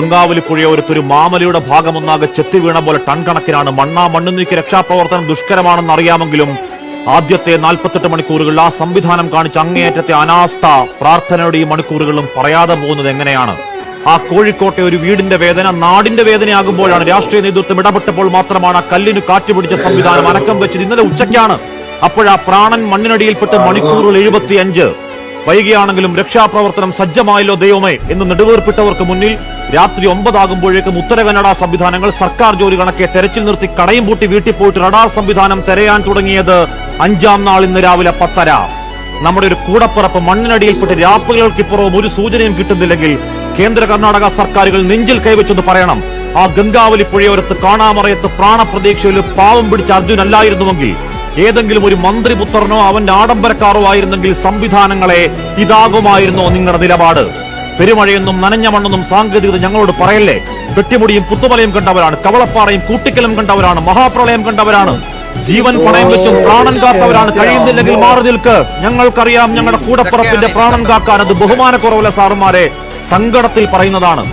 ഗംഗാവലി ഒരുത്തൊരു മാമലയുടെ ഭാഗമൊന്നാകെ ചെത്തി വീണ പോലെ ടൺ കണക്കിനാണ് മണ്ണാ മണ്ണുനീക്കി രക്ഷാപ്രവർത്തനം ദുഷ്കരമാണെന്ന് അറിയാമെങ്കിലും ആദ്യത്തെ നാൽപ്പത്തെട്ട് മണിക്കൂറുകളിൽ ആ സംവിധാനം കാണിച്ച അങ്ങേയറ്റത്തെ അനാസ്ഥ പ്രാർത്ഥനയുടെ ഈ മണിക്കൂറുകളും പറയാതെ പോകുന്നത് എങ്ങനെയാണ്? ആ കോഴിക്കോട്ടെ ഒരു വീടിന്റെ വേദന നാടിന്റെ വേദനയാകുമ്പോഴാണ് രാഷ്ട്രീയ നേതൃത്വം ഇടപെട്ടപ്പോൾ മാത്രമാണ് ആ കല്ലിന് കാറ്റുപിടിച്ച സംവിധാനം അനക്കം വെച്ചത് ഇന്നലെ ഉച്ചയ്ക്കാണ്. അപ്പോഴാ പ്രാണൻ മണ്ണിനടിയിൽപ്പെട്ട് മണിക്കൂറുകൾ എഴുപത്തിയഞ്ച് വൈകിയാണെങ്കിലും രക്ഷാപ്രവർത്തനം സജ്ജമായല്ലോ ദൈവമേ എന്ന് നെടുവേർപ്പിട്ടവർക്ക് മുന്നിൽ രാത്രി ഒമ്പതാകുമ്പോഴേക്കും ഉത്തര കന്നഡ സംവിധാനങ്ങൾ സർക്കാർ ജോലി കണക്കെ തെരച്ചിൽ നിർത്തി കടയും പൂട്ടി വീട്ടിൽ പോയിട്ട് റഡാർ സംവിധാനം തെരയാൻ തുടങ്ങിയത് അഞ്ചാം നാൾ ഇന്ന് രാവിലെ പത്തര. നമ്മുടെ ഒരു കൂടപ്പിറപ്പ് മണ്ണിനടിയിൽപ്പെട്ട് രാപ്പുകൾക്കിപ്പുറവും ഒരു സൂചനയും കിട്ടുന്നില്ലെങ്കിൽ കേന്ദ്ര കർണാടക സർക്കാരുകൾ നെഞ്ചിൽ കൈവച്ചെന്ന് പറയണം. ആ ഗംഗാവലി പുഴയോരത്ത് കാണാമറയത്ത് പ്രാണപ്രതീക്ഷയിൽ പാവം പിടിച്ച അർജുൻ അല്ലായിരുന്നുവെങ്കിൽ ഏതെങ്കിലും ഒരു മന്ത്രിപുത്രനോ അവന്റെ ആഡംബരക്കാരോ ആയിരുന്നെങ്കിൽ സംവിധാനങ്ങളെ ഇതാകുമായിരുന്നോ നിങ്ങളുടെ നിലപാട്. പെരുമഴയൊന്നും നനഞ്ഞ മണ്ണൊന്നും സാങ്കേതികത ഞങ്ങളോട് പറയല്ലേ? വെട്ടിമുടിയും പുത്തുമലയും കണ്ടവരാണ് കവളപ്പാറയും കൂട്ടിക്കലും കണ്ടവരാണ് മഹാപ്രളയം കണ്ടവരാണ്. ജീവൻ പണയം വെച്ചും പ്രാണൻ കാത്തവരാണ്. കഴിയുന്നില്ലെങ്കിൽ മാറി നിൽക്ക്. ഞങ്ങൾക്കറിയാം ഞങ്ങളുടെ കൂടപ്പുറപ്പിന്റെ പ്രാണൻ കാക്കാൻ അത് ബഹുമാനക്കുറവുള്ള സാറുമാരെ സങ്കടത്തിൽ പറയുന്നതാണ്.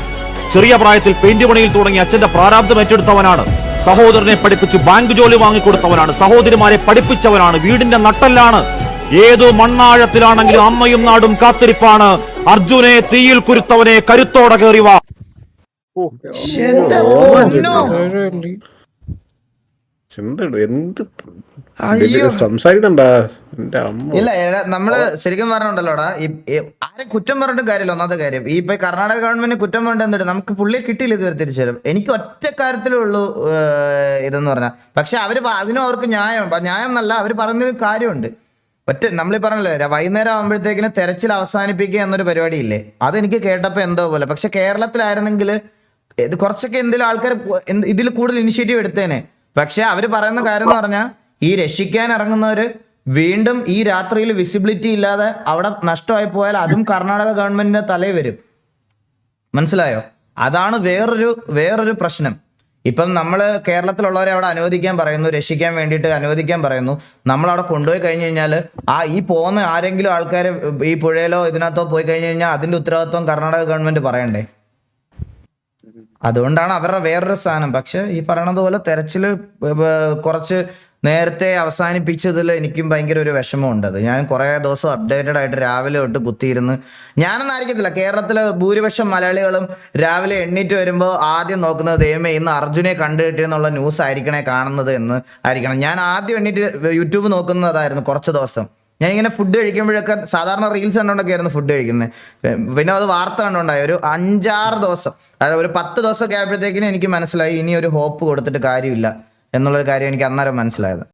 ചെറിയ പ്രായത്തിൽ പെയിന്റ് പണിയിൽ തുടങ്ങി അച്ഛന്റെ പ്രാരാബ്ദം ഏറ്റെടുത്തവനാണ്. സഹോദരനെ പഠിപ്പിച്ച് ബാങ്ക് ജോലി വാങ്ങിക്കൊടുത്തവനാണ് സഹോദരിമാരെ പഠിപ്പിച്ചവനാണ് വീടിന്റെ നട്ടല്ലാണ് ഏതു മണ്ണാഴത്തിലാണെങ്കിലും അമ്മയും നാടും കാത്തിരിപ്പാണ് അർജുനെ തീയിൽ കുരുത്തവനെ കരുത്തോടെ കയറിവാ എന്ത്. സംസാരിക്കണ്ടാ. ഇല്ല നമ്മൾ ശരിക്കും പറഞ്ഞുണ്ടല്ലോടാ ആരും കുറ്റം പറഞ്ഞിട്ടും കാര്യമില്ല ഒന്നാമത്തെ കാര്യം. ഈ ഇപ്പൊ കർണാടക ഗവൺമെന്റ് കുറ്റം പറഞ്ഞിട്ട് നമുക്ക് പുള്ളിയെ കിട്ടിയില്ല ഇതുവരെ തിരിച്ചു തരും എനിക്ക് ഒറ്റ കാര്യത്തിലേ ഉള്ളൂ ഇതെന്ന് പറഞ്ഞാൽ പക്ഷെ അവർ അതിനും അവർക്ക് ന്യായം. ന്യായം എന്നല്ല അവർ പറഞ്ഞൊരു കാര്യമുണ്ട്. ഒറ്റ നമ്മളീ പറഞ്ഞല്ലോ വൈകുന്നേരം ആകുമ്പോഴത്തേക്കിന് തെരച്ചിൽ അവസാനിപ്പിക്കുക എന്നൊരു പരിപാടി ഇല്ലേ അതെനിക്ക് കേട്ടപ്പോ എന്തോ പോലെ. പക്ഷെ കേരളത്തിലായിരുന്നെങ്കിൽ ഇത് കുറച്ചൊക്കെ എന്തെങ്കിലും ആൾക്കാർ ഇതിൽ കൂടുതൽ ഇനിഷ്യേറ്റീവ് എടുത്തേനെ. പക്ഷെ അവർ പറയുന്ന കാര്യം എന്ന് പറഞ്ഞാൽ ഈ രക്ഷിക്കാൻ ഇറങ്ങുന്നവര് വീണ്ടും ഈ രാത്രിയിൽ വിസിബിലിറ്റി ഇല്ലാതെ അവിടെ നഷ്ടമായി പോയാൽ അതും കർണാടക ഗവൺമെന്റിന്റെ തലയിൽ വരും. മനസ്സിലായോ? അതാണ് വേറൊരു വേറൊരു പ്രശ്നം. ഇപ്പം നമ്മൾ കേരളത്തിലുള്ളവരെ അവിടെ അനുവദിക്കാൻ പറയുന്നു രക്ഷിക്കാൻ വേണ്ടിയിട്ട് അനുവദിക്കാൻ പറയുന്നു. നമ്മൾ അവിടെ കൊണ്ടുപോയി കഴിഞ്ഞു കഴിഞ്ഞാൽ ആ ഈ പോകുന്ന ആരെങ്കിലും ആൾക്കാർ ഈ പുഴയിലോ ഇതിനകത്തോ പോയി കഴിഞ്ഞു കഴിഞ്ഞാൽ അതിന്റെ ഉത്തരവാദിത്വം കർണാടക ഗവൺമെന്റ് പറയണ്ടേ? അതുകൊണ്ടാണ് അവരുടെ വേറൊരു സ്ഥാനം പക്ഷെ ഈ പറയണത് പോലെ ബ- കുറച്ച് നേരത്തെ അവസാനിപ്പിച്ചതിൽ എനിക്കും ഭയങ്കര ഒരു വിഷമമുണ്ട്. അത് ഞാൻ കുറേ ദിവസം അപ്ഡേറ്റഡ് ആയിട്ട് രാവിലെ തൊട്ട് കുത്തിയിരുന്ന് ഞാനൊന്നും ആയിരിക്കത്തില്ല. കേരളത്തിലെ ഭൂരിപക്ഷം മലയാളികളും രാവിലെ എണ്ണീറ്റ് വരുമ്പോൾ ആദ്യം നോക്കുന്നത് ദൈവമേ ഇന്ന് അർജുനെ കണ്ടുകിട്ടിയെന്നുള്ള ന്യൂസ് ആയിരിക്കണേ കാണുന്നത് എന്ന് ആയിരിക്കണം. ഞാൻ ആദ്യം എണ്ണീറ്റ് യൂട്യൂബ് നോക്കുന്നതായിരുന്നു കുറച്ച് ദിവസം. ഞാൻ ഇങ്ങനെ ഫുഡ് കഴിക്കുമ്പോഴൊക്കെ സാധാരണ റീൽസ് കണ്ടുകൊണ്ടൊക്കെ ആയിരുന്നു ഫുഡ് കഴിക്കുന്നത് പിന്നെ അത് വാർത്ത കണ്ടുണ്ടായി. ഒരു അഞ്ചാറ് ദിവസം അതായത് ഒരു പത്ത് ദിവസമൊക്കെ ആയപ്പോഴത്തേക്കിനും എനിക്ക് മനസ്സിലായി ഇനി ഒരു ഹോപ്പ് കൊടുത്തിട്ട് കാര്യമില്ല. എന്നുള്ളൊരു കാര്യം എനിക്ക് അന്നേരം മനസ്സിലായത്.